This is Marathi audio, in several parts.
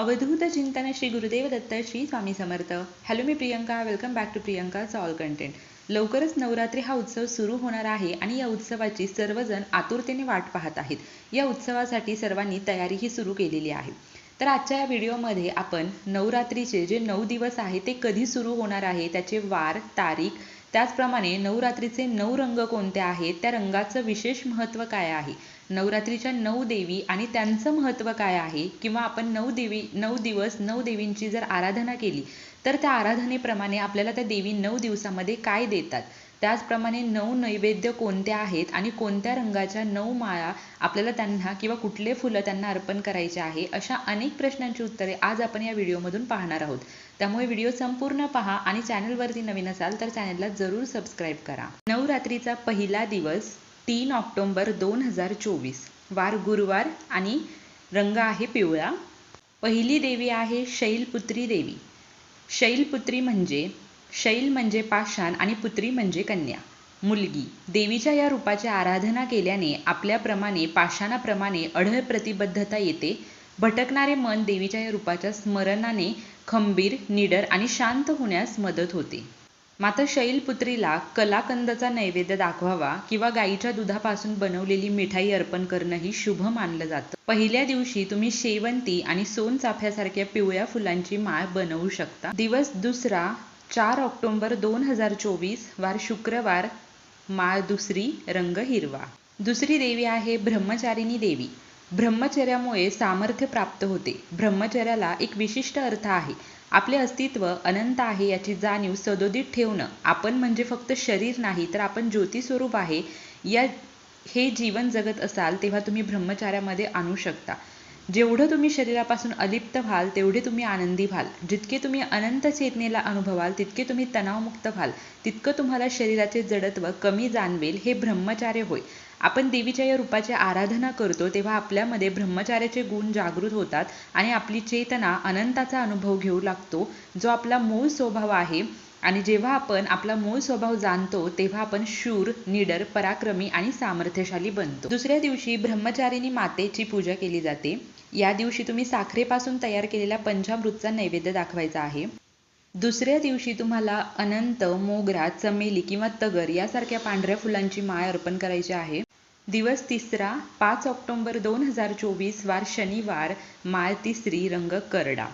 अवधूत चिंतन Shri Gurudev Datta Shri Swami Samarth. Hello me Priyanka welcome back to Priyanka all content लवकरच नवरात्री हा उत्सव सुरू होणार आहे आणि या उत्सवाची सर्वजण आतुरतेने वाट पाहत आहेत. या उत्सवासाठी सर्वांनी तयारीही सुरू केलेली आहे. तर आजच्या या व्हिडिओमध्ये आपण नवरात्रीचे जे नऊ दिवस आहे ते कधी सुरू होणार आहे त्याचे वार तारीख त्याचप्रमाणे नवरात्रीचे नऊ रंग कोणते आहेत त्या रंगाचं विशेष महत्त्व काय आहे नवरात्रीच्या नऊ देवी आणि त्यांचं महत्त्व काय आहे? किंवा आपण नऊ देवी नऊ दिवस नऊ देवींची जर आराधना केली तर त्या आराधनेप्रमाणे आपल्याला त्या देवी नऊ दिवसामध्ये काय देतात? त्याचप्रमाणे नऊ नैवेद्य कोणत्या आहेत? आणि कोणत्या रंगाच्या नऊ माळा आपल्याला त्यांना किंवा कुठले फुलं त्यांना अर्पण करायचे आहे? अशा अनेक प्रश्नांची उत्तरे आज आपण या व्हिडिओमधून पाहणार आहोत. त्यामुळे व्हिडिओ संपूर्ण पहा आणि चॅनलवरती नवीन असाल तर चॅनलला जरूर सबस्क्राईब करा. नवरात्रीचा पहिला दिवस तीन ऑक्टोंबर दोन हजार चोवीस. वार गुरुवार आणि रंग आहे पिवळा. पहिली देवी आहे शैलपुत्री देवी. शैलपुत्री म्हणजे शैल म्हणजे पाषाण आणि पुत्री म्हणजे कन्या. मुलगी. देवीच्या या रूपाची आराधना केल्याने आपल्याप्रमाणे पाषाणाप्रमाणे अढळ प्रतिबद्धता येते. भटकणारे मन देवीच्या या रूपाच्या स्मरणाने खंबीर निडर आणि शांत होण्यास मदत होते. मात्र शैलपुत्रीला कलाकंदचा नैवेद्य दाखवावा किंवा गाईच्या दुधापासून बनवलेली मिठाई अर्पण करणंही शुभ मानलं जातं. पहिल्या दिवशी तुम्ही शेवंती आणि सोनचाफ्यासारख्या पिवळ्या फुलांची माळ बनवू शकता. दिवस दुसरा चार ऑक्टोंबर दोन हजार चोवीस वार शुक्रवार माळ दुसरी रंग हिरवा. दुसरी देवी आहे ब्रह्मचारिणी देवी. ब्रह्मचर्यामुळे सामर्थ्य प्राप्त होते. ब्रह्मचर्याला एक विशिष्ट अर्थ आहे. आपले अस्तित्व अनंत आहे याची जाणीव सदोदित ठेवणं. आपण म्हणजे फक्त शरीर नाही तर आपण ज्योतिस्वरूप आहे. या हे जीवन जगत असाल तेव्हा तुम्ही ब्रह्मचार्यामध्ये आणू शकता. जेवढं तुम्ही शरीरापासून अलिप्त व्हाल तेवढे तुम्ही आनंदी व्हाल. जितके तुम्ही अनंत चेतनेला अनुभवाल तितके तुम्ही तणावमुक्त व्हाल. तितकं तुम्हाला शरीराचे जडत्व कमी जाणवेल हे ब्रह्मचार्य होय. आपण देवीच्या या रूपाची आराधना करतो तेव्हा आपल्यामध्ये ब्रह्मचार्याचे गुण जागृत होतात आणि आपली चेतना अनंताचा अनुभव घेऊ लागतो जो आपला मूळ स्वभाव आहे. आणि जेव्हा आपण आपला मूळ स्वभाव जाणतो तेव्हा आपण शूर निडर पराक्रमी आणि सामर्थ्यशाली बनतो. दुसऱ्या दिवशी ब्रह्मचारिणी मातेची पूजा केली जाते. या दिवशी तुम्ही साखरेपासून तयार केलेल्या पंचामृतचा नैवेद्य दाखवायचा आहे. दुसऱ्या दिवशी तुम्हाला अनंत मोगरा चमेली किंवा तगर यासारख्या पांढऱ्या फुलांची माळ अर्पण करायची आहे. दिवस तिसरा पाच ऑक्टोंबर दोन हजार चोवीस वार शनिवार माळ तिसरी रंग करडा.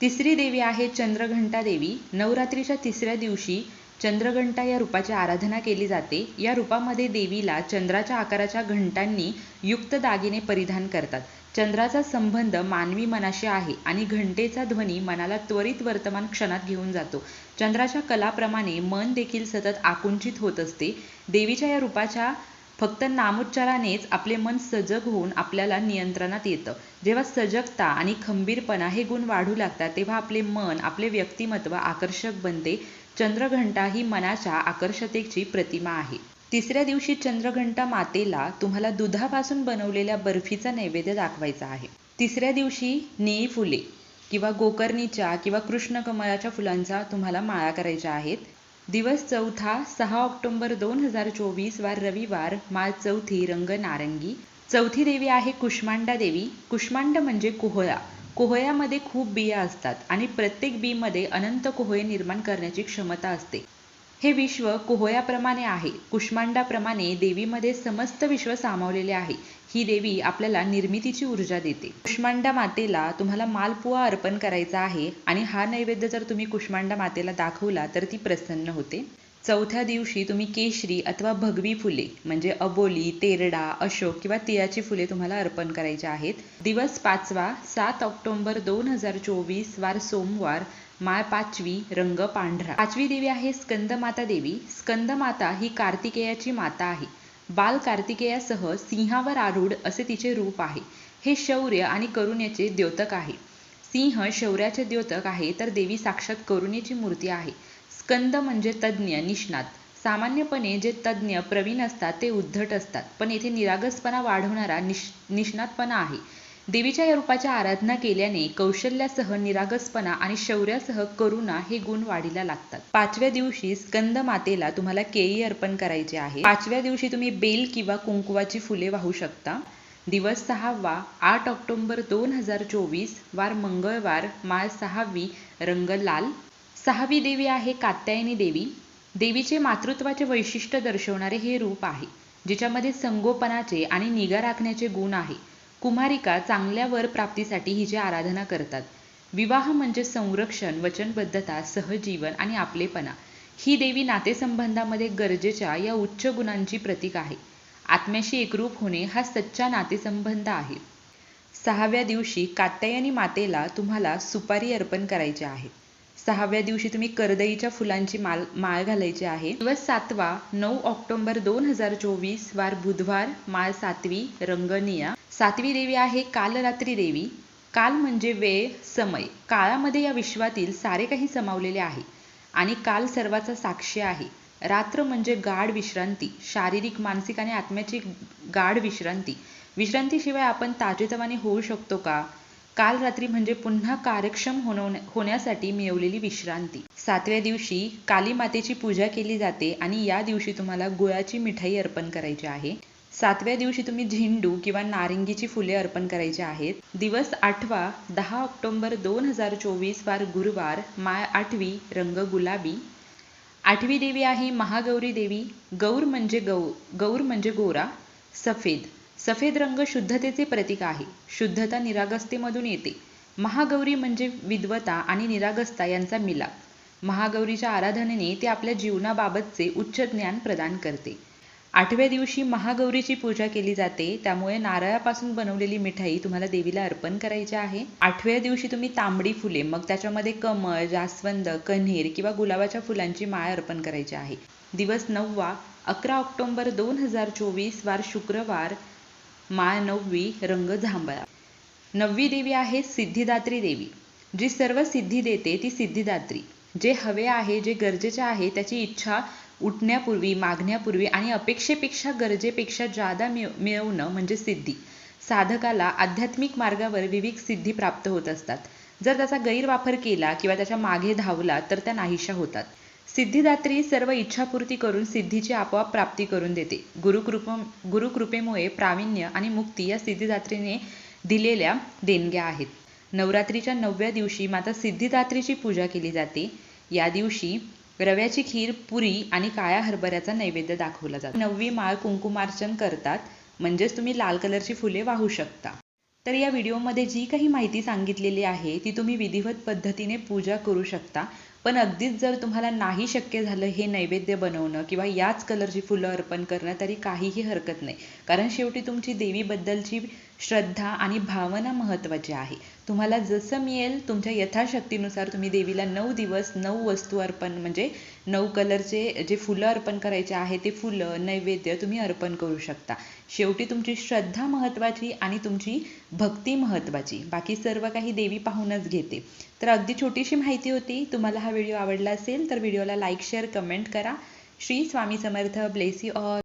तिसरी देवी आहे चंद्रघंटा देवी. नवरात्रीच्या तिसऱ्या दिवशी चंद्रघंटा या रूपाची आराधना केली जाते. या रूपामध्ये देवीला चंद्राच्या आकाराच्या घंटांनी युक्त दागिने परिधान करतात. चंद्राचा संबंध मानवी मनाशी आहे आणि घंटेचा ध्वनी मनाला त्वरित वर्तमान क्षणात घेऊन जातो. चंद्राच्या कलाप्रमाणे मन देखील सतत आकुंचित होत असते. देवीच्या या रूपाच्या फक्त नामोच्चारानेच आपले मन सजग होऊन आपल्याला नियंत्रणात येतं. जेव्हा सजगता आणि खंबीरपणा हे गुण वाढू लागतात तेव्हा आपले मन आपले व्यक्तिमत्व आकर्षक बनते. चंद्रघंटा ही मनाच्या आकर्षतेची प्रतिमा आहे. तिसऱ्या दिवशी चंद्रघंटा मातेला तुम्हाला दुधापासून बनवलेल्या बर्फीचा नैवेद्य दाखवायचा आहे. तिसऱ्या दिवशी निळी फुले किंवा गोकर्णीच्या किंवा कृष्णकमळाच्या फुलांचा तुम्हाला माळा करायच्या आहेत. दिवस चौथा सहा ऑक्टोंबर दोन हजार चोवीस वार रविवार माळ चौथी रंग नारंगी. चौथी देवी आहे कुष्मांडा देवी. कुष्मांड म्हणजे कोहळा. कोहळ्यामध्ये खूप बिया असतात आणि प्रत्येक बीमध्ये अनंत कोहळे निर्माण करण्याची क्षमता असते. हे विश्व कुहोयाप्रमाणे आहे. कुष्मांडाप्रमाणे देवीमध्ये समस्त विश्व सामावलेले आहे. ही देवी आपल्याला निर्मितीची ऊर्जा देते. कुष्मांडा मातेला तुम्हाला मालपुआ अर्पण करायचा आहे आणि हा नैवेद्य जर तुम्ही कुष्मांडा मातेला दाखवला तर ती प्रसन्न होते. चौथ्या दिवशी तुम्ही केशरी अथवा भगवी फुले म्हणजे अबोली तेरडा अशोक किंवा तिळाची फुले तुम्हाला अर्पण करायची आहेत. दिवस पाचवा सात ऑक्टोंबर दोन हजार चोवीस वार सोमवार माळ पाचवी रंग पांढरा. पाचवी देवी आहे स्कंदमाता देवी. स्कंदमाता ही कार्तिकेयाची माता आहे. बाल कार्तिकेयासह सिंहावर आरूढ असे तिचे रूप आहे. हे शौर्य आणि करुण्याचे द्योतक आहे. सिंह शौर्याचे द्योतक आहे तर देवी साक्षात करुणेची मूर्ती आहे. कंद म्हणजे तज्ज्ञ निष्णात. सामान्यपणे जे तज्ज्ञ प्रवीण असतात ते उद्धट असतात. पण येथे निरागसपणा वाढवणारा निष निष्णातपणा आहे. देवीच्या या रूपाची आराधना केल्याने कौशल्यासह निरागसपणा आणि शौर्यासह करुणा हे गुण वाढीला लागतात. पाचव्या दिवशी स्कंद मातेला तुम्हाला केळी अर्पण करायचे आहे. पाचव्या दिवशी तुम्ही बेल किंवा कुंकुवाची फुले वाहू शकता. दिवस सहावा आठ ऑक्टोंबर दोन हजार चोवीस वार मंगळवार माळ सहावी रंग लाल सहावी देवी आहे कात्यायनी देवी. देवीचे मातृत्वाचे वैशिष्ट्य दर्शवणारे हे रूप आहे जिच्यामध्ये संगोपनाचे आणि निगा राखण्याचे गुण आहे. कुमारिका चांगल्या वर प्राप्तीसाठी हिची आराधना करतात. विवाह म्हणजे संरक्षण वचनबद्धता सहजीवन आणि आपलेपणा. ही देवी नातेसंबंधामध्ये गरजेच्या या उच्च गुणांची प्रतीक आहे. आत्म्याशी एकरूप होणे हा सच्चा नातेसंबंध आहे. सहाव्या दिवशी कात्यायनी मातेला तुम्हाला सुपारी अर्पण करायची आहे. सहाव्या दिवशी तुम्ही करदईच्या फुलांची माल माळ घालायची आहे. दिवस सातवा नऊ ऑक्टोबर दोन हजार चोवीस वार बुधवार माळ सातवी रंगनिया. सातवी देवी आहे कालरात्री देवी. काल म्हणजे वेळ समय. काळामध्ये या विश्वातील सारे काही समावलेले आहे. आणि काल सर्वाचा साक्षी आहे. रात्र म्हणजे गाढ विश्रांती. शारीरिक मानसिक आणि आत्म्याची गाढ विश्रांती. विश्रांतीशिवाय आपण ताजेतवाने होऊ शकतो का? काल रात्री म्हणजे पुन्हा कार्यक्षम होण्यासाठी मिळवलेली विश्रांती. सातव्या दिवशी काली मातेची पूजा केली जाते आणि या दिवशी तुम्हाला गुळाची मिठाई अर्पण करायची आहे. सातव्या दिवशी तुम्ही झेंडू किंवा नारिंगीची फुले अर्पण करायची आहेत. दिवस आठवा दहा ऑक्टोबर दोन हजार चोवीस वार गुरुवार माय आठवी रंग गुलाबी. आठवी देवी आहे महागौरी देवी. गौर म्हणजे गौ गौर म्हणजे गोरा. सफेद. सफेद रंग शुद्धतेचे प्रतीक आहे. शुद्धता निरागसतेमधून येते. महागौरी म्हणजे विद्वता आणि निरागस्ता यांचा मिलाप. महागौरीच्या आराधनेने ते आपल्या जीवनाबाबतचे उच्च ज्ञान प्रदान करते. आठव्या दिवशी महागौरीची पूजा केली जाते. त्यामुळे नारळापासून बनवलेली मिठाई तुम्हाला देवीला अर्पण करायची आहे. आठव्या दिवशी तुम्ही तांबडी फुले मग त्याच्यामध्ये कमळ जास्वंद कन्हेर किंवा गुलाबाच्या फुलांची माळ अर्पण करायची आहे. दिवस नववा अकरा ऑक्टोंबर दोन हजार चोवीस वार शुक्रवार माळ नववी रंग जांभळा नववी देवी आहे सिद्धिदात्री देवी. जी सर्व सिद्धी देते ती सिद्धिदात्री. जे हवे आहे जे गरजेचे आहे त्याची इच्छा उठण्यापूर्वी मागण्यापूर्वी आणि अपेक्षेपेक्षा गरजेपेक्षा जादा मिळ मिळवणं म्हणजे सिद्धी. साधकाला आध्यात्मिक मार्गावर विविध सिद्धी प्राप्त होत असतात. जर त्याचा गैरवापर केला किंवा त्याच्यामागे धावला तर त्या नाहीशा होतात. सिद्धिदात्री सर्व इच्छापूर्ती करून सिद्धीची आपोआप प्राप्ती करून देते. गुरुकृप गुरुकृपेमुळे प्रावीण्य आणि मुक्ती या सिद्धिदात्रीने दिलेल्या देणग्या आहेत. नवरात्रीच्या नवव्या दिवशी माता सिद्धिदात्रीची पूजा केली जाते. या दिवशी रव्याची खीर पुरी आणि काळ्या हरभऱ्याचा नैवेद्य दाखवला जातो. नववी माळ कुंकुमार्चन करतात. म्हणजेच तुम्ही लाल कलरची फुले वाहू शकता. तर या व्हिडिओमध्ये जी काही माहिती सांगितलेली आहे ती तुम्ही विधिवत पद्धतीने पूजा करू शकता. पण अगदीच जर तुम्हाला नाही शक्य झालं हे नैवेद्य बनवणं किंवा याच कलरची फुलं अर्पण करणं तरी काहीही हरकत नाही. कारण शेवटी तुमची देवीबद्दलची श्रद्धा आणि भावना महत्त्वाची आहे. तुम्हाला जसं मिळेल तुमच्या यथाशक्तीनुसार तुम्ही देवीला नऊ दिवस नऊ वस्तू अर्पण म्हणजे नऊ कलरचे जे फुलं अर्पण करायचे आहे ते फुलं नैवेद्य तुम्ही अर्पण करू शकता. शेवटी तुमची श्रद्धा महत्त्वाची आणि तुमची भक्ती महत्त्वाची. बाकी सर्व काही देवी पाहूनच घेते. तर अगदी छोटीशी माहिती होती. तुम्हाला हा व्हिडिओ आवडला असेल तर व्हिडिओला लाईक शेअर कमेंट करा. Shri Swami Samarth. Bless you all